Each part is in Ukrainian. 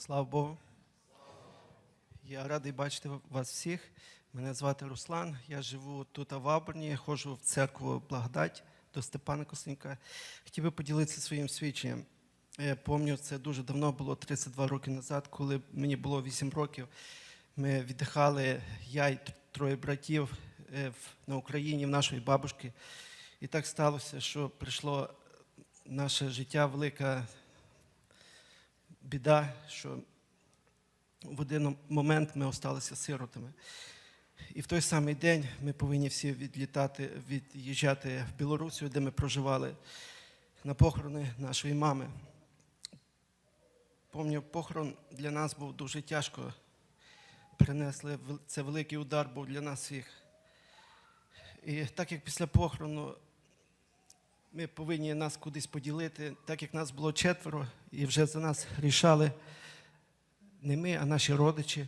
Слава Богу. Я радий бачити вас всіх. Мене звати Руслан. Я живу тут в Аберні, ходжу в церкву Благодать до Степана Косенька. Хотів би поділитися своїм свідченням. Я пам'ятаю, це дуже давно було, 32 роки назад, коли мені було 8 років. Ми віддихали, я і троє братів е, на Україні, в нашої бабушки. І так сталося, що прийшло наше життя велика біда, що в один момент ми осталися сиротами. І в той самий день ми повинні всі відлітати, від'їжджати в Білорусію, де ми проживали на похорони нашої мами. Пам'ятаю, похорон для нас був дуже тяжко. Принесли це великий удар був для нас всіх. І так як після похорону ми повинні нас кудись поділити, так як нас було четверо, і вже за нас рішали не ми, а наші родичі.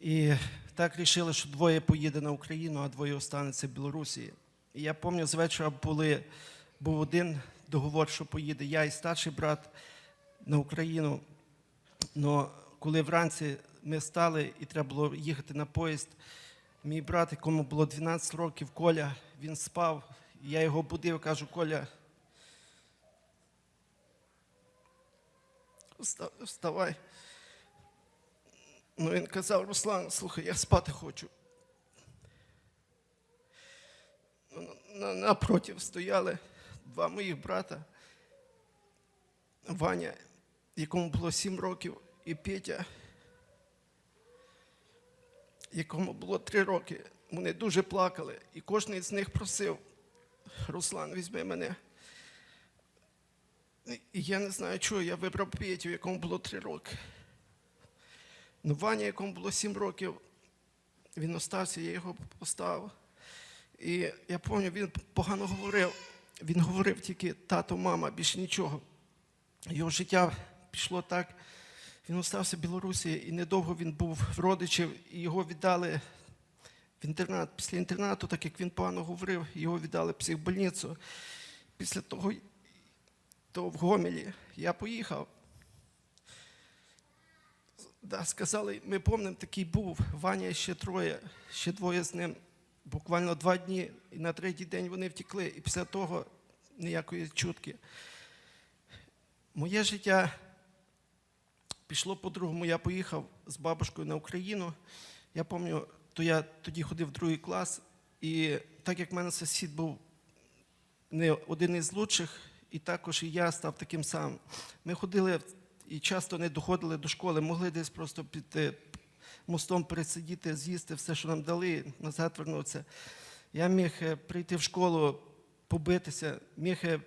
І так рішили, що двоє поїде на Україну, а двоє останеться в Білорусі. І я пам'ятаю, з вечора були, був один договор, що поїде я і старший брат на Україну. Но коли вранці ми стали і треба було їхати на поїзд, мій брат, якому було 12 років, Коля, він спав. Я його будив, кажу, Коля, вставай. Ну, він казав, Руслан, слухай, я спати хочу. Напротив стояли два моїх брата, Ваня, якому було сім років, і Петя, якому було три роки. Вони дуже плакали, і кожен з них просив, Руслан, візьми мене. Я не знаю, чого я вибрав Петю, якому було три роки. Ну, Ваня, якому було сім років, він остався, я його поставив. І я пам'ятаю, він погано говорив. Він говорив тільки тато, мама, більше нічого. Його життя пішло так. Він остався в Білорусі, і недовго він був в родичів, і його віддали інтернат. Після інтернату, так як він погано говорив, його віддали в психбольницю. Після того, то в Гомелі я поїхав. Да, сказали, ми пам'ятаємо, такий був. Ваня ще троє, ще двоє з ним. Буквально два дні, і на третій день вони втекли, і після того ніякої чутки. Моє життя пішло по-другому. Я поїхав з бабушкою на Україну. Я пам'ятаю, то я тоді ходив в другий клас, і так як в мене сусід був не один із лучших, і також і я став таким самим. Ми ходили і часто не доходили до школи, могли десь просто під мостом пересидіти, з'їсти все, що нам дали, назад вернутися. Я міг е, прийти в школу, побитися, міг е,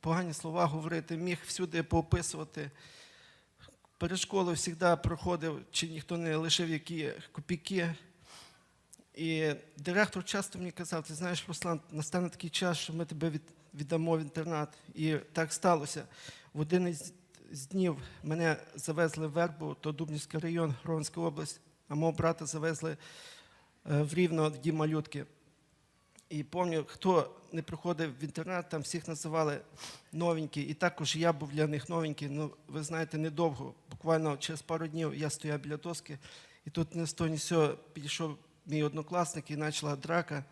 погані слова говорити, міг всюди поописувати. Перед школою завжди проходив, чи ніхто не лишив які копійки. І директор часто мені казав, ти знаєш, Руслан, настане такий час, що ми тебе від, віддамо в інтернат. І так сталося. В один із днів мене завезли в Вербу, то Дубнівський район, Ровенська область, а мого брата завезли е, в Рівно в дім малютки. І пам'ятаю, хто не приходив в інтернат, там всіх називали новенькі. І також я був для них новенький. Ну, ви знаєте, недовго. Буквально через пару днів я стояв біля доски, і тут не з того, ні сього підійшов мій однокласник і почала драка.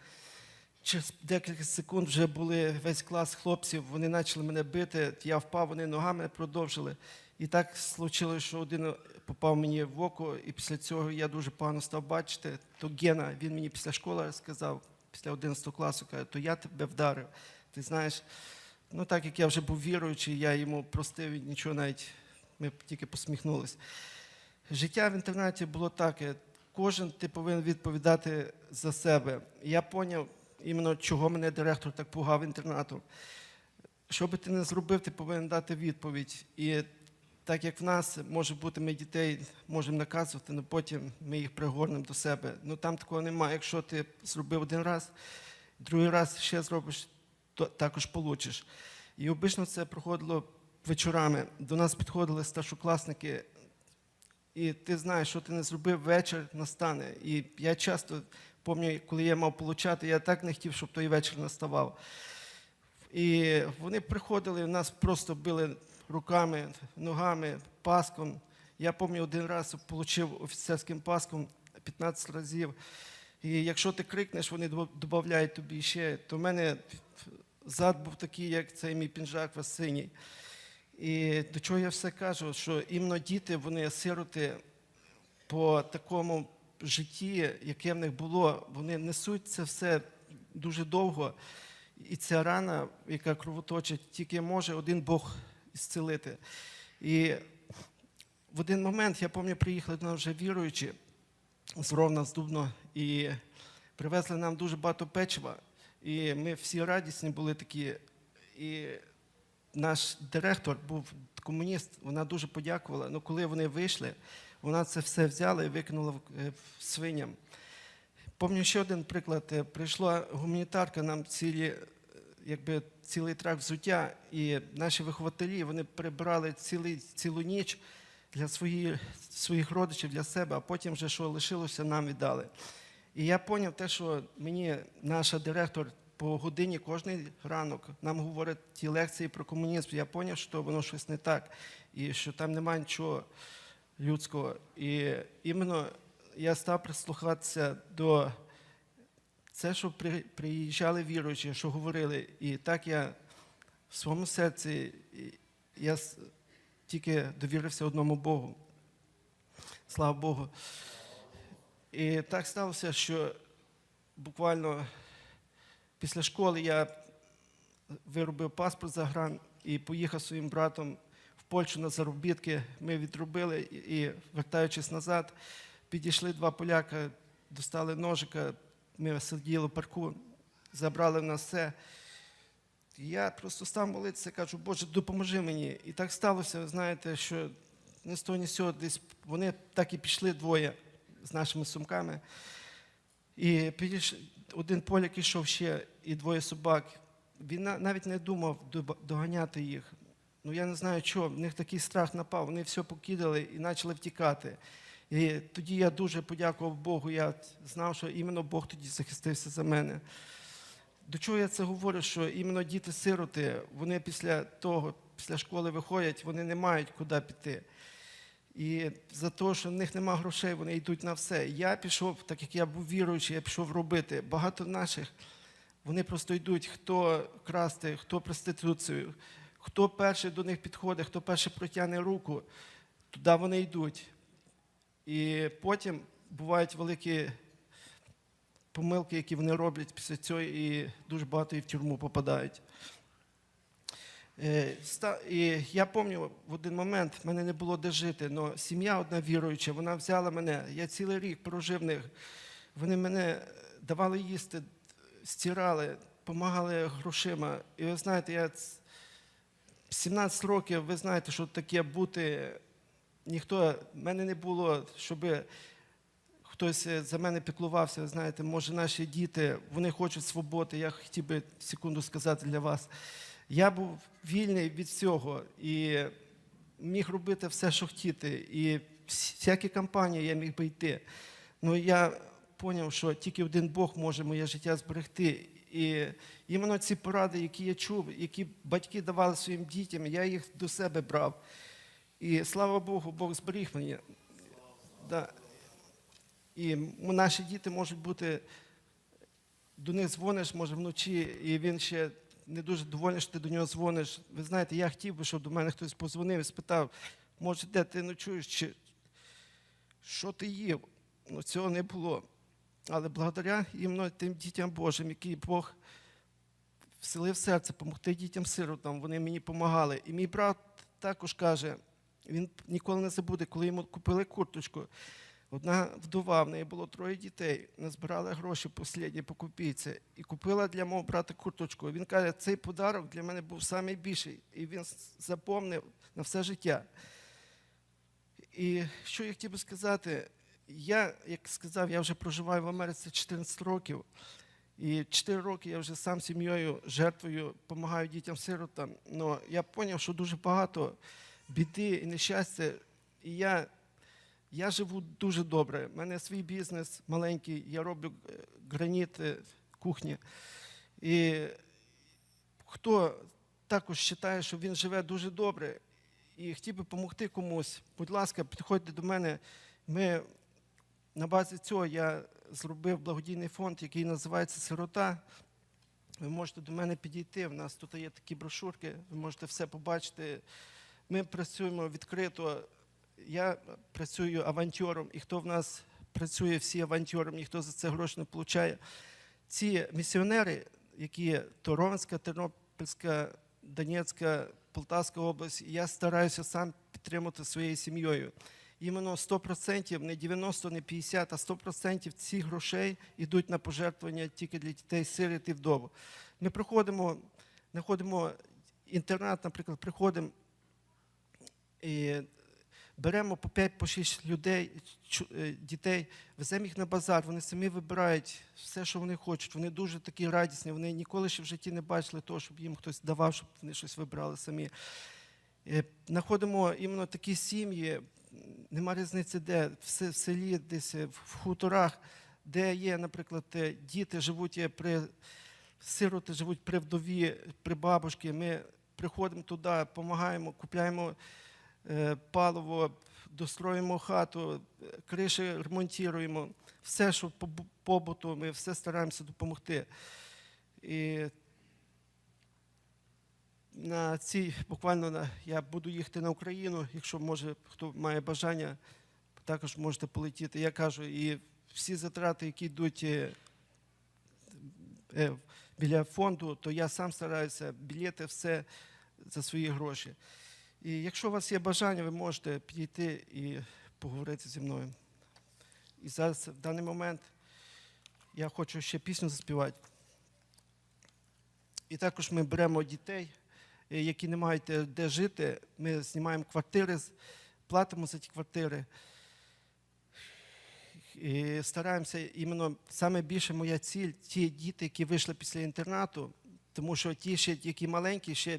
Через декілька секунд вже були весь клас хлопців, вони почали мене бити, я впав, вони ногами продовжили. І так случилось, що один попав мені в око, і після цього я дуже погано став бачити. То Гена, він мені після школи сказав, після 11 класу, каже, то я тебе вдарив. Ти знаєш, ну так як я вже був віруючий, я йому простив нічого навіть, ми тільки посміхнулися. Життя в інтернаті було таке. Кожен ти повинен відповідати за себе. Я зрозумів, іменно чого мене директор так пугав інтернату. Що би ти не зробив, ти повинен дати відповідь. І так як в нас може бути, ми дітей можемо наказувати, але потім ми їх пригорнемо до себе. Ну там такого немає. Якщо ти зробив один раз, другий раз ще зробиш, то також получиш. І обично це проходило вечорами. До нас підходили старшокласники і ти знаєш, що ти не зробив, вечір настане. І я часто пам'ятаю, коли я мав получати, я так не хотів, щоб той вечір наставав. І вони приходили, нас просто били руками, ногами, паском. Я пам'ятаю, один раз отримав офіцерським паском 15 разів. І якщо ти крикнеш, вони додають тобі ще. То в мене зад був такий, як цей мій пінжак весь синій. І до чого я все кажу, що іменно діти, вони сироти по такому житті, яке в них було, вони несуть це все дуже довго. І ця рана, яка кровоточить, тільки може один Бог зцілити. І в один момент, я пам'ятаю, приїхали до нас вже віруючі з Ровна, з Дубно, і привезли нам дуже багато печива. І ми всі радісні були такі. І наш директор був комуніст, вона дуже подякувала. Ну, коли вони вийшли, вона це все взяла і викинула в- е, свиням. Пам'ятаю ще один приклад. Е, Прийшла гуманітарка, нам цілі, е, якби, цілий трак взуття, і наші вихователі вони прибирали цілий, цілу ніч для свої, своїх родичів, для себе, а потім вже що лишилося, нам віддали. І я зрозумів те, що мені наша директор по годині кожний ранок нам говорить ті лекції про комунізм. Я зрозумів, що воно щось не так, і що там немає нічого людського. І іменно я став прислухатися до це, що приїжджали віруючі, що говорили. І так я в своєму серці я тільки довірився одному Богу. Слава Богу. І так сталося, що буквально після школи я виробив паспорт за гран і поїхав своїм братом в Польщу на заробітки. Ми відробили і, вертаючись назад, підійшли два поляка, достали ножика, ми сиділи в парку, забрали в нас все. Я просто став молитися, кажу, Боже, допоможи мені. І так сталося, ви знаєте, що не з того, ні з десь вони так і пішли двоє з нашими сумками. І підійш... один поляк ішов ще, і двоє собак. Він навіть не думав доганяти їх. Ну я не знаю, чого, в них такий страх напав. Вони все покидали і почали втікати. І тоді я дуже подякував Богу. Я знав, що іменно Бог тоді захистився за мене. До чого я це говорю? Що іменно діти-сироти, вони після того, після школи виходять, вони не мають куди піти. І за те, що в них нема грошей, вони йдуть на все. Я пішов, так як я був віруючий, я пішов робити. Багато наших вони просто йдуть, хто красти, хто проституцію, хто перший до них підходить, хто перший протягне руку, туди вони йдуть. І потім бувають великі помилки, які вони роблять після цього, і дуже багато і в тюрму попадають. Е, І я пам'ятаю, в один момент в мене не було де жити, але сім'я одна віруюча, вона взяла мене. Я цілий рік прожив них. Вони мене давали їсти, стирали, допомагали грошима. І ви знаєте, я 17 років, ви знаєте, що таке бути. Ніхто, в мене не було, щоб хтось е, за мене піклувався. Ви знаєте, може, наші діти, вони хочуть свободи. Я хотів би секунду сказати для вас. Я був вільний від всього і міг робити все, що хотіти. І всякі кампанії я міг би йти. Ну я зрозумів, що тільки один Бог може моє життя зберегти. І іменно ці поради, які я чув, які батьки давали своїм дітям, я їх до себе брав. І слава Богу, Бог зберіг мені. Да. І наші діти можуть бути, до них дзвониш, може, вночі, і він ще не дуже довольний, що ти до нього дзвониш. Ви знаєте, я хотів би, щоб до мене хтось позвонив і спитав, може, де ти ночуєш, чи що ти їв? Ну, цього не було. Але благодаря іменно тим дітям Божим, які Бог вселив серце, допомогти дітям-сиротам, вони мені допомагали. І мій брат також каже, він ніколи не забуде, коли йому купили курточку. Одна вдова, в неї було троє дітей, назбирала гроші останні по копійці і купила для мого брата курточку. Він каже, цей подарок для мене був найбільший, і він запомнив на все життя. І що я хотів би сказати, я, як сказав, я вже проживаю в Америці 14 років. І 4 роки я вже сам сім'єю, жертвою, допомагаю дітям-сиротам. Але я зрозумів, що дуже багато біди і нещастя. І я, я живу дуже добре. У мене свій бізнес маленький, я роблю е, граніт е, кухні. І хто також вважає, що він живе дуже добре, і хотів би допомогти комусь, будь ласка, підходьте до мене. Ми на базі цього я зробив благодійний фонд, який називається Сирота. Ви можете до мене підійти. У нас тут є такі брошурки, ви можете все побачити. Ми працюємо відкрито. Я працюю авантюром, і хто в нас працює всі авантюром, ніхто за це гроші не отримує. Ці місіонери, які Торонська, Тернопільська, Донецька, Полтавська область, я стараюся сам підтримати своєю сім'єю. Іменно 100%, не 90, не 50, а 100% цих грошей йдуть на пожертвування тільки для дітей сиріт і вдов. Ми приходимо, знаходимо інтернат, наприклад, приходимо і беремо по 5 по 6 людей, е, дітей, веземо їх на базар, вони самі вибирають все, що вони хочуть. Вони дуже такі радісні, вони ніколи ще в житті не бачили того, щоб їм хтось давав, щоб вони щось вибирали самі. Е, Знаходимо іменно такі сім'ї, нема різниці де, в селі, десь е, в хуторах, де є, наприклад, діти живуть при сироти живуть при вдові, при бабушці. Ми приходимо туди, допомагаємо, купляємо паливо, достроїмо хату, е, криші ремонтуємо. Все, що по побуту, ми все стараємося допомогти. І на цій буквально на, я буду їхати на Україну, якщо може хто має бажання, також можете полетіти. Я кажу, і всі затрати, які йдуть е, е, біля фонду, то я сам стараюся білети все за свої гроші. І якщо у вас є бажання, ви можете підійти і поговорити зі мною. І зараз в даний момент я хочу ще пісню заспівати. І також ми беремо дітей, е, які не мають е, де жити. Ми знімаємо квартири, платимо за ті квартири. І стараємося іменно саме більше моя ціль, ті діти, які вийшли після інтернату, тому що ті ще, які маленькі, ще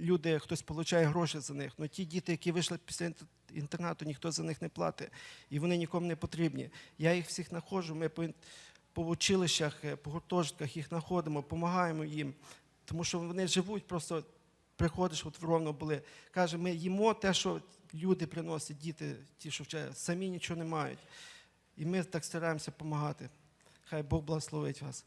люди, хтось отримує гроші за них. але ті діти, які вийшли після інтернату, ніхто за них не платить. І вони нікому не потрібні. Я їх всіх знаходжу, ми по, училищах, е, по гуртожитках їх знаходимо, допомагаємо їм. Тому що вони живуть, просто приходиш, от в були. Каже, ми їмо те, що люди приносять, діти, ті, що вчать, самі нічого не мають. І ми так стараємося допомагати. Хай Бог благословить вас.